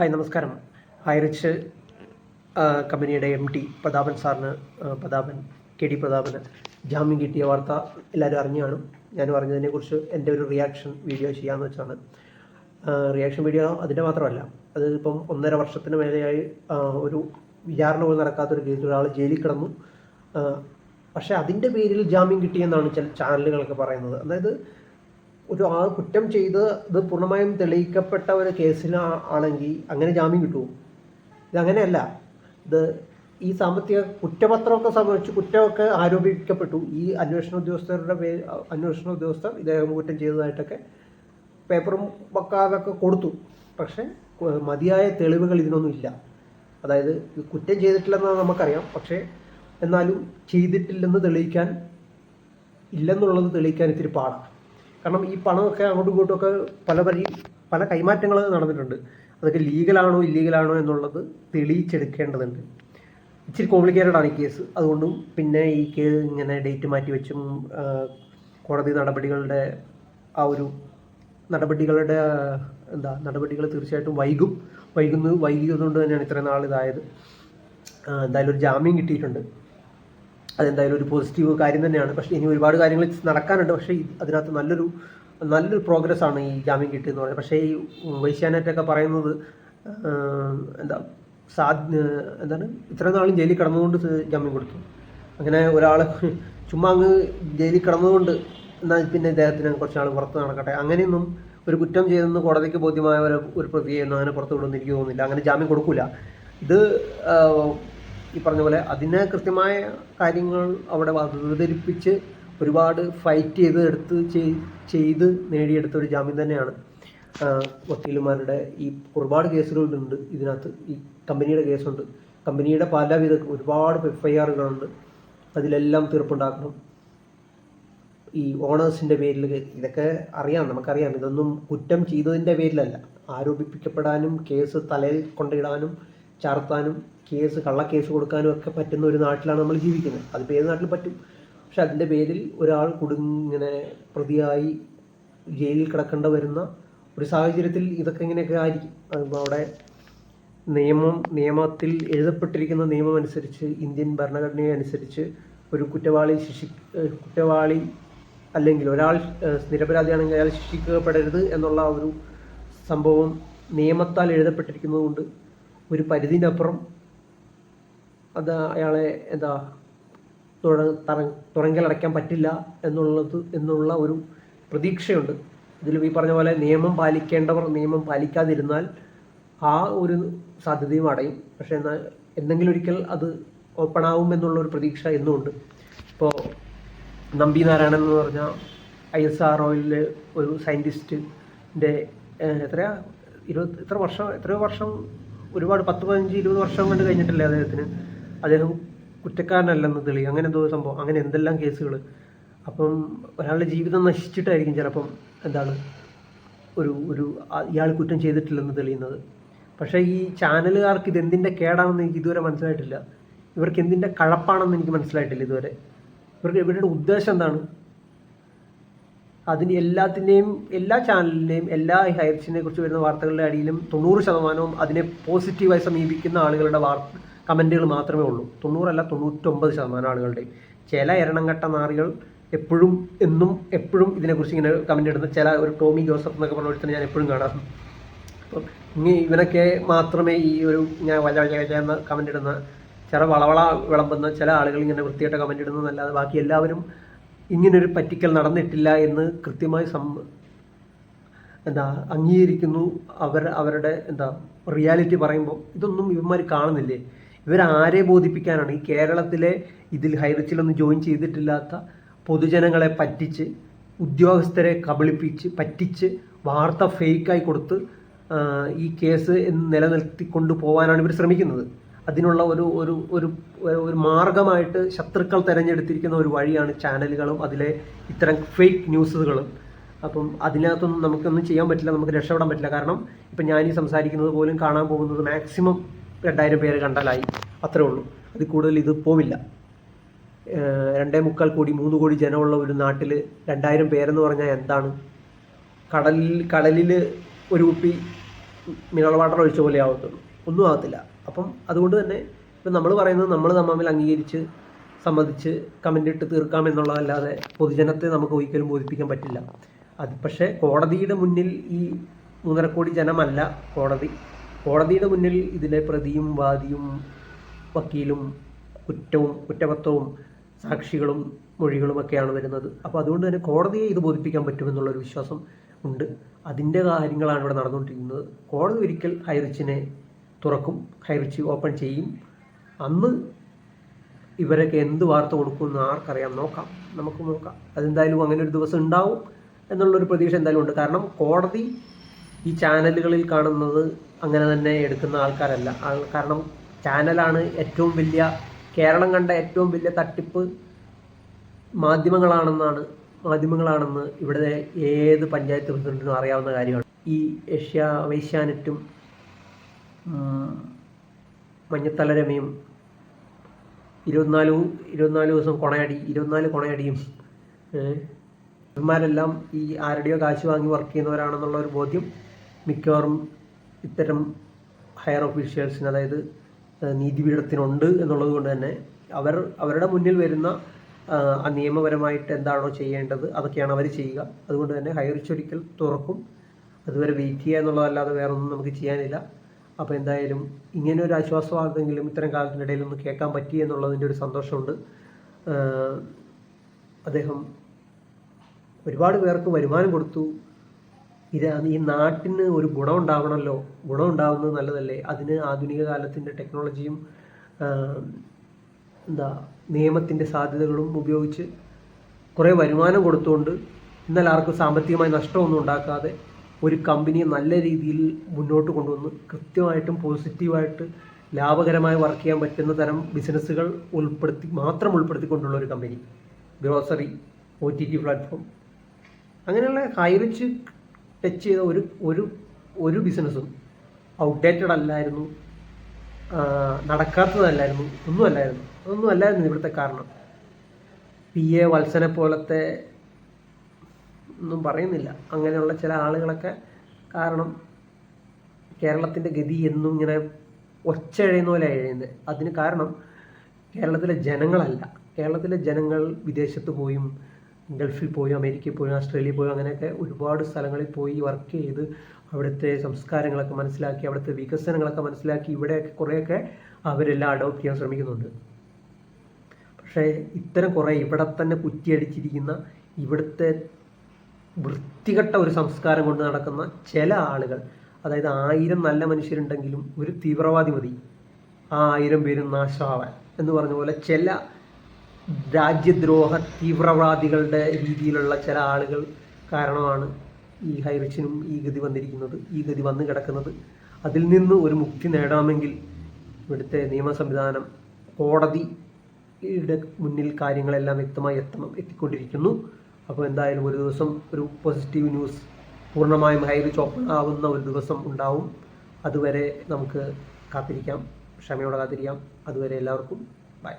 Hi നമസ്കാരം. ഹൈറിച്ച് കമ്പനിയുടെ M T Prathapan സാറിന് പ്രതാപൻ കെ ഡി പ്രതാപന് ജാമ്യം കിട്ടിയ വാർത്ത എല്ലാവരും അറിഞ്ഞാണ് ഞാൻ പറഞ്ഞതിനെക്കുറിച്ച് എന്റെ ഒരു റിയാക്ഷൻ വീഡിയോ ചെയ്യാമെന്ന് വെച്ചാണ്. റിയാക്ഷൻ വീഡിയോ അതിന്റെ മാത്രമല്ല അത് ഇപ്പം ഒന്നര വർഷത്തിന് മേലെയായി ഒരു വിചാരണ പോലും നടക്കാത്തൊരു കേസിൽ ഒരാൾ ജയിലിൽ കിടന്നു. പക്ഷേ അതിന്റെ പേരിൽ ജാമ്യം കിട്ടിയെന്നാണ് ചില ചാനലുകളൊക്കെ പറയുന്നത്. അതായത് ഒരു ആൾ കുറ്റം ചെയ്ത് ഇത് പൂർണമായും തെളിയിക്കപ്പെട്ട ഒരു കേസിലാണെങ്കിൽ അങ്ങനെ ജാമ്യം കിട്ടുമോ ഇതങ്ങനെയല്ല ഇത് ഈ സാമ്പത്തിക കുറ്റപത്രമൊക്കെ സംബന്ധിച്ച് കുറ്റമൊക്കെ ആരോപിക്കപ്പെട്ടു. ഈ അന്വേഷണ ഉദ്യോഗസ്ഥരുടെ പേര് അന്വേഷണ ഉദ്യോഗസ്ഥർ ഇദ്ദേഹം കുറ്റം ചെയ്തതായിട്ടൊക്കെ പേപ്പറും വക്കാതൊക്കെ കൊടുത്തു. പക്ഷേ മതിയായ തെളിവുകൾ ഇതിനൊന്നും ഇല്ല. അതായത് കുറ്റം ചെയ്തിട്ടില്ലെന്ന് നമുക്കറിയാം. പക്ഷേ എന്നാലും ചെയ്തിട്ടില്ലെന്ന് തെളിയിക്കാൻ ഇല്ലെന്നുള്ളത് തെളിയിക്കാൻ ഇത്തിരി പാടാണ്. കാരണം ഈ പണമൊക്കെ അങ്ങോട്ടും ഇങ്ങോട്ടും ഒക്കെ പല പരി പല കൈമാറ്റങ്ങൾ നടന്നിട്ടുണ്ട്. അതൊക്കെ ലീഗലാണോ ഇല്ലീഗലാണോ എന്നുള്ളത് തെളിയിച്ചെടുക്കേണ്ടതുണ്ട്. ഇച്ചിരി കോംപ്ലിക്കേറ്റഡ് ആണ് ഈ കേസ്. അതുകൊണ്ടും പിന്നെ ഈ കേസ് ഇങ്ങനെ ഡേറ്റ് മാറ്റി വെച്ചും കോടതി നടപടികളുടെ ആ ഒരു നടപടികളുടെ എന്താ നടപടികൾ തീർച്ചയായിട്ടും വൈകും. വൈകുന്നു വൈകിയതുകൊണ്ട് തന്നെയാണ് ഇത്രയും നാൾ ഇതായത്. എന്തായാലും ഒരു ജാമ്യം കിട്ടിയിട്ടുണ്ട്. അതെന്തായാലും ഒരു പോസിറ്റീവ് കാര്യം തന്നെയാണ്. പക്ഷേ ഇനി ഒരുപാട് കാര്യങ്ങൾ നടക്കാനുണ്ട്. പക്ഷേ അതിനകത്ത് നല്ലൊരു നല്ലൊരു പ്രോഗ്രസ് ആണ് ഈ ജാമ്യം കിട്ടിയെന്ന് പറയുന്നത്. പക്ഷേ ഈ വൈശ്യാനെറ്റൊക്കെ പറയുന്നത് എന്താ സാ എന്താണ് ഇത്ര നാളും ജയിലിൽ കിടന്നുകൊണ്ട് ജാമ്യം കൊടുത്തു. അങ്ങനെ ഒരാൾ ചുമ്മാ അങ്ങ് ജയിലിൽ കിടന്നുകൊണ്ട് എന്നാൽ പിന്നെ ഇദ്ദേഹത്തിന് കുറച്ച് നാൾ പുറത്ത് നടക്കട്ടെ. അങ്ങനെയൊന്നും ഒരു കുറ്റം ചെയ്തെന്ന് കോടതിക്ക് ബോധ്യമായ ഒരു ഒരു പ്രതിയെയൊന്നും അങ്ങനെ പുറത്തു വിടുമെന്ന് എനിക്ക് തോന്നുന്നില്ല. അങ്ങനെ ജാമ്യം കൊടുക്കില്ല ഇത് ഈ പറഞ്ഞ പോലെ അതിന് കൃത്യമായ കാര്യങ്ങൾ അവിടെ അവതരിപ്പിച്ച് ഒരുപാട് ഫൈറ്റ് ചെയ്ത് എടുത്ത് ചെയ്- ചെയ്ത് നേടിയെടുത്ത ഒരു ജാമ്യം തന്നെയാണ്. വക്കീലുമാരുടെ ഈ ഒരുപാട് കേസുകളുണ്ട് ഇതിനകത്ത്. ഈ കമ്പനിയുടെ കേസുണ്ട്. കമ്പനിയുടെ പലവിധ ഒരുപാട് എഫ് ഐ ആറുകളുണ്ട് അതിലെല്ലാം തീർപ്പുണ്ടാക്കണം. ഈ ഓണേഴ്സിന്റെ പേരിൽ ഇതൊക്കെ അറിയാം നമുക്കറിയാം. ഇതൊന്നും കുറ്റം ചെയ്തതിന്റെ പേരിലല്ല. ആരോപിപ്പിക്കപ്പെടാനും കേസ് തലയിൽ കൊണ്ടിടാനും ചാർത്താനും കേസ് കള്ളക്കേസ് കൊടുക്കാനും ഒക്കെ പറ്റുന്ന ഒരു നാട്ടിലാണ് നമ്മൾ ജീവിക്കുന്നത്. അതിപ്പോൾ ഏത് നാട്ടിൽ പറ്റും. പക്ഷെ അതിന്റെ പേരിൽ ഒരാൾ കുടുങ്ങിങ്ങനെ പ്രതിയായി ജയിലിൽ കിടക്കേണ്ട വരുന്ന ഒരു സാഹചര്യത്തിൽ ഇതൊക്കെ ഇങ്ങനെയൊക്കെ ആയിരിക്കും. അവിടെ നിയമം നിയമത്തിൽ എഴുതപ്പെട്ടിരിക്കുന്ന നിയമം അനുസരിച്ച് ഇന്ത്യൻ ഭരണഘടനയെ അനുസരിച്ച് ഒരു കുറ്റവാളി ശിക്ഷി കുറ്റവാളി അല്ലെങ്കിൽ ഒരാൾ നിരപരാധിയാണെങ്കിൽ അയാൾ ശിക്ഷിക്കപ്പെടരുത് എന്നുള്ള ഒരു സംഭവം നിയമത്താൽ എഴുതപ്പെട്ടിരിക്കുന്നതുകൊണ്ട് ഒരു പരിധിനപ്പുറം അത് അയാളെ എന്താ തുറ തറ- തുറങ്കലടയ്ക്കാൻ പറ്റില്ല എന്നുള്ളത് എന്നുള്ള ഒരു പ്രതീക്ഷയുണ്ട്. ഇതിൽ ഈ പറഞ്ഞ പോലെ നിയമം പാലിക്കേണ്ടവർ നിയമം പാലിക്കാതിരുന്നാൽ ആ ഒരു സാധ്യതയും അടയും. പക്ഷേ എന്നാൽ എന്തെങ്കിലും ഒരിക്കൽ അത് ഓപ്പൺ ആവും എന്നുള്ള ഒരു പ്രതീക്ഷ എന്നുമുണ്ട് ഇപ്പോൾ നമ്പി നാരായണൻ എന്ന് പറഞ്ഞ ഐ എസ് ആർ ഒയിലെ ഒരു സയന്റിസ്റ്റിന്റെ എത്രയാ? ഇരുപത് എത്ര വർഷം എത്രയോ വർഷം ഒരുപാട് പത്ത് പതിനഞ്ച് ഇരുപത് വർഷം കൊണ്ട് കഴിഞ്ഞിട്ടില്ലേ അദ്ദേഹത്തിന്? അദ്ദേഹം കുറ്റക്കാരനല്ലെന്ന് തെളി. അങ്ങനെ എന്തോ സംഭവം. അങ്ങനെ എന്തെല്ലാം കേസുകൾ അപ്പം ഒരാളുടെ ജീവിതം നശിച്ചിട്ടായിരിക്കും ചിലപ്പം എന്താണ് ഒരു ഒരു ഇയാൾ കുറ്റം ചെയ്തിട്ടില്ലെന്ന് തെളിയുന്നത്. പക്ഷേ ഈ ചാനലുകാർക്ക് ഇത് എന്തിന്റെ കേടാണെന്ന് എനിക്ക് ഇതുവരെ മനസ്സിലായിട്ടില്ല. ഇവർക്ക് എന്തിന്റെ കഴപ്പാണെന്ന് എനിക്ക് മനസ്സിലായിട്ടില്ല ഇതുവരെ. ഇവർക്ക് ഇവരുടെ ഉദ്ദേശം എന്താണ്? അതിന് എല്ലാത്തിന്റെയും എല്ലാ ചാനലിന്റെയും എല്ലാ ഹയർസിനെ കുറിച്ച് വരുന്ന വാർത്തകളുടെ അടിയിലും തൊണ്ണൂറ് ശതമാനവും അതിനെ പോസിറ്റീവായി സമീപിക്കുന്ന ആളുകളുടെ വാർ കമന്റുകൾ മാത്രമേ ഉള്ളൂ. തൊണ്ണൂറല്ല തൊണ്ണൂറ്റൊമ്പത് ശതമാനം ആളുകളുടെ. ചില എരണംകെട്ട നാറികൾ എപ്പോഴും എന്നും എപ്പോഴും ഇതിനെക്കുറിച്ച് ഇങ്ങനെ കമന്റ് ഇടുന്ന ചില ഒരു ടോമി ജോസഫ് എന്നൊക്കെ പറഞ്ഞ ഒരുത്തനെ ഞാൻ എപ്പോഴും കാണാം അപ്പം ഇനി ഇവനൊക്കെ മാത്രമേ ഈ ഒരു ഞാൻ വല വല വല എന്ന കമന്റ് ഇടുന്ന ചില വളവള വിളമ്പുന്ന ചില ആളുകൾ ഇങ്ങനെ വൃത്തിയായിട്ട് കമന്റ് ഇടുന്നതല്ലാതെ ബാക്കി എല്ലാവരും ഇങ്ങനൊരു പറ്റിക്കൽ നടന്നിട്ടില്ല എന്ന് കൃത്യമായി സം എന്താ അംഗീകരിക്കുന്നു. അവർ അവരുടെ എന്താ റിയാലിറ്റി പറയുമ്പോൾ ഇതൊന്നും ഇവന്മാർ കാണുന്നില്ലേ? ഇവരാരെ ബോധിപ്പിക്കാനാണ്? ഈ കേരളത്തിലെ ഇതിൽ ഹൈറിച്ചിലൊന്നും ജോയിൻ ചെയ്തിട്ടില്ലാത്ത പൊതുജനങ്ങളെ പറ്റിച്ച് ഉദ്യോഗസ്ഥരെ കബളിപ്പിച്ച് പറ്റിച്ച് വാർത്ത ഫേക്കായി കൊടുത്ത് ഈ കേസ് നിലനിർത്തിക്കൊണ്ടു പോകാനാണ് ഇവർ ശ്രമിക്കുന്നത്. അതിനുള്ള ഒരു ഒരു ഒരു ഒരു മാർഗമായിട്ട് ശത്രുക്കൾ തിരഞ്ഞെടുത്തിരിക്കുന്ന ഒരു വഴിയാണ് ചാനലുകളും അതിലെ ഇത്തരം ഫേക്ക് ന്യൂസുകളും അപ്പം അതിനകത്തൊന്നും നമുക്കൊന്നും ചെയ്യാൻ പറ്റില്ല നമുക്ക് രക്ഷപ്പെടാൻ പറ്റില്ല. കാരണം ഇപ്പം ഞാൻ ഈ സംസാരിക്കുന്നത് പോലും കാണാൻ പോകുന്നത് മാക്സിമം രണ്ടായിരം പേര് കണ്ടാലായി. അത്രേ ഉള്ളൂ. അതിൽ കൂടുതൽ ഇത് പോവില്ല. രണ്ടേ മുക്കാൽ കോടി മൂന്ന് കോടി ജനമുള്ള ഒരു നാട്ടിൽ രണ്ടായിരം പേരെന്ന് പറഞ്ഞാൽ എന്താണ്? കടലിൽ കടലിൽ ഒരു കുപ്പി മിനറൽ വാട്ടർ ഒഴിച്ച പോലെ ആവത്തുള്ളൂ. ഒന്നും ആകത്തില്ല അപ്പം അതുകൊണ്ട് തന്നെ ഇപ്പം നമ്മൾ പറയുന്നത് നമ്മൾ തമ്മിൽ അംഗീകരിച്ച് സമ്മതിച്ച് കമന്റ് ഇട്ട് തീർക്കാം എന്നുള്ളതല്ലാതെ പൊതുജനത്തെ നമുക്ക് ഒരിക്കലും ബോധിപ്പിക്കാൻ പറ്റില്ല. അത് പക്ഷേ കോടതിയുടെ മുന്നിൽ ഈ മൂന്നര കോടി ജനമല്ല കോടതി. കോടതിയുടെ മുന്നിൽ ഇതിലെ പ്രതിയും വാദിയും വക്കീലും കുറ്റവും കുറ്റപത്രവും സാക്ഷികളും മൊഴികളുമൊക്കെയാണ് വരുന്നത്. അപ്പോൾ അതുകൊണ്ട് തന്നെ കോടതിയെ ഇത് ബോധിപ്പിക്കാൻ പറ്റുമെന്നുള്ളൊരു വിശ്വാസം ഉണ്ട്. അതിന്റെ കാര്യങ്ങളാണ് ഇവിടെ നടന്നുകൊണ്ടിരിക്കുന്നത്. കോടതി ഒരിക്കൽ ഹൈറിച്ചിനെ തുറക്കും ഹൈറിച്ച് ഓപ്പൺ ചെയ്യും. അന്ന് ഇവരൊക്കെ എന്ത് വാർത്ത കൊടുക്കുമെന്ന് ആർക്കറിയാം. നോക്കാം. നമുക്ക് നോക്കാം. അതെന്തായാലും അങ്ങനെ ഒരു ദിവസം ഉണ്ടാവും എന്നുള്ളൊരു പ്രതീക്ഷ എന്തായാലും ഉണ്ട്. കാരണം കോടതി ഈ ചാനലുകളിൽ കാണുന്നത് അങ്ങനെ തന്നെ എടുക്കുന്ന ആൾക്കാരല്ല. ആൾ- കാരണം ചാനലാണ് ഏറ്റവും വലിയ കേരളം കണ്ട ഏറ്റവും വലിയ തട്ടിപ്പ് മാധ്യമങ്ങളാണെന്നാണ് മാധ്യമങ്ങളാണെന്ന് ഇവിടെ ഏത് പഞ്ചായത്ത് പ്രസിഡന്റിനും അറിയാവുന്ന കാര്യമാണ്. ഈ ഏഷ്യ വൈശ്യാനെറ്റും ഉം, മഞ്ഞത്തലരമയും ഇരുപത്തിനാല് ഇരുപത്തിനാല് ദിവസം കൊണയടി ഇരുപത്തിനാല് കൊണയടിയും ഇവന്മാരെല്ലാം ഈ ആരുടെയോ കാശ് വാങ്ങി വർക്ക് ചെയ്യുന്നവരാണെന്നുള്ള ഒരു ബോധ്യം മിക്കവാറും ഇത്തരം ഹയർ ഒഫീഷ്യൽസിന് അതായത് നീതിപീഠത്തിനുണ്ട് എന്നുള്ളത് കൊണ്ട് തന്നെ അവർ അവരുടെ മുന്നിൽ വരുന്ന നിയമപരമായിട്ട് എന്താണോ ചെയ്യേണ്ടത് അതൊക്കെയാണ് അവർ ചെയ്യുക. അതുകൊണ്ട് തന്നെ ഹയർ ചൊരിക്കൽ തുറക്കും. അതുവരെ വെയിറ്റ് ചെയ്യുക എന്നുള്ളതല്ലാതെ വേറൊന്നും നമുക്ക് ചെയ്യാനില്ല. അപ്പോൾ എന്തായാലും ഇങ്ങനെ ഒരു ആശ്വാസമാണെങ്കിലും ഇത്തരം കാലത്തിനിടയിൽ ഒന്ന് കേൾക്കാൻ പറ്റി എന്നുള്ളതിന്റെ ഒരു സന്തോഷമുണ്ട്. അദ്ദേഹം ഒരുപാട് പേർക്ക് വരുമാനം കൊടുത്തു. ഇത് ഈ നാട്ടിന് ഒരു ഗുണം ഉണ്ടാവണമല്ലോ ഗുണം നല്ലതല്ലേ? അതിന് ആധുനിക കാലത്തിന്റെ ടെക്നോളജിയും എന്താ നിയമത്തിന്റെ സാധ്യതകളും ഉപയോഗിച്ച് കുറേ വരുമാനം കൊടുത്തുകൊണ്ട് എന്നാൽ ആർക്കും സാമ്പത്തികമായി നഷ്ടമൊന്നും ഉണ്ടാക്കാതെ ഒരു കമ്പനിയെ നല്ല രീതിയിൽ മുന്നോട്ട് കൊണ്ടുവന്ന് കൃത്യമായിട്ടും പോസിറ്റീവായിട്ട് ലാഭകരമായി വർക്ക് ചെയ്യാൻ പറ്റുന്ന തരം ബിസിനസ്സുകൾ ഉൾപ്പെടുത്തി മാത്രം ഉൾപ്പെടുത്തിക്കൊണ്ടുള്ള ഒരു company. Grocery O T T platform അങ്ങനെയുള്ള ഹൈറിച്ച് ടച്ച് ചെയ്ത ഒരു ഒരു ഒരു ബിസിനസ്സും ഔട്ട്ഡേറ്റഡ് അല്ലായിരുന്നു. നടക്കാത്തതല്ലായിരുന്നു. ഒന്നും അല്ലായിരുന്നു അതൊന്നും അല്ലായിരുന്നു ഇവിടുത്തെ കാരണം. പി എ വത്സനെ പോലത്തെ ഒന്നും പറയുന്നില്ല. അങ്ങനെയുള്ള ചില ആളുകളൊക്കെ കാരണം കേരളത്തിന്റെ ഗതി എന്നും ഇങ്ങനെ ഒച്ച എഴയുന്ന പോലെ എഴുതുന്നത്. അതിന് കാരണം കേരളത്തിലെ ജനങ്ങളല്ല. കേരളത്തിലെ ജനങ്ങൾ വിദേശത്ത് പോയും ഗൾഫിൽ പോയും അമേരിക്കയിൽ പോയും ഓസ്ട്രേലിയയിൽ പോയും അങ്ങനെയൊക്കെ ഒരുപാട് സ്ഥലങ്ങളിൽ പോയി വർക്ക് ചെയ്ത് അവിടുത്തെ സംസ്കാരങ്ങളൊക്കെ മനസ്സിലാക്കി അവിടുത്തെ വികസനങ്ങളൊക്കെ മനസ്സിലാക്കി ഇവിടെയൊക്കെ കുറേയൊക്കെ അവരെല്ലാം അഡോപ്റ്റ് ചെയ്യാൻ ശ്രമിക്കുന്നുണ്ട്. പക്ഷേ ഇത്തരം കുറേ ഇവിടെ തന്നെ കുറ്റിയടിച്ചിരിക്കുന്ന ഇവിടുത്തെ വൃത്തികെട്ട ഒരു സംസ്കാരം കൊണ്ട് നടക്കുന്ന ചില ആളുകൾ അതായത് ആയിരം നല്ല മനുഷ്യരുണ്ടെങ്കിലും ഒരു തീവ്രവാദി മതി. ആ ആയിരം പേരും നാശമാവാൻ എന്ന് പറഞ്ഞ പോലെ ചില രാജ്യദ്രോഹ തീവ്രവാദികളുടെ രീതിയിലുള്ള ചില ആളുകൾ കാരണമാണ് ഈ ഹൈറിച്ചിനും ഈ ഗതി വന്നിരിക്കുന്നത് ഈ ഗതി വന്നു കിടക്കുന്നത്. അതിൽ നിന്ന് ഒരു മുക്തി നേടാമെങ്കിൽ ഇവിടുത്തെ നിയമ സംവിധാനം കോടതിയുടെ മുന്നിൽ കാര്യങ്ങളെല്ലാം വ്യക്തമായി എത്തണം എത്തിക്കൊണ്ടിരിക്കുന്നു. അപ്പോൾ എന്തായാലും ഒരു ദിവസം ഒരു പോസിറ്റീവ് ന്യൂസ് പൂർണമായും ഹൈ റിച്ച് ഓപ്പൺ ആവുന്ന ഒരു ദിവസം ഉണ്ടാവും. അതുവരെ നമുക്ക് കാത്തിരിക്കാം. ക്ഷമയോടെ കാത്തിരിക്കാം. അതുവരെ എല്ലാവർക്കും ബൈ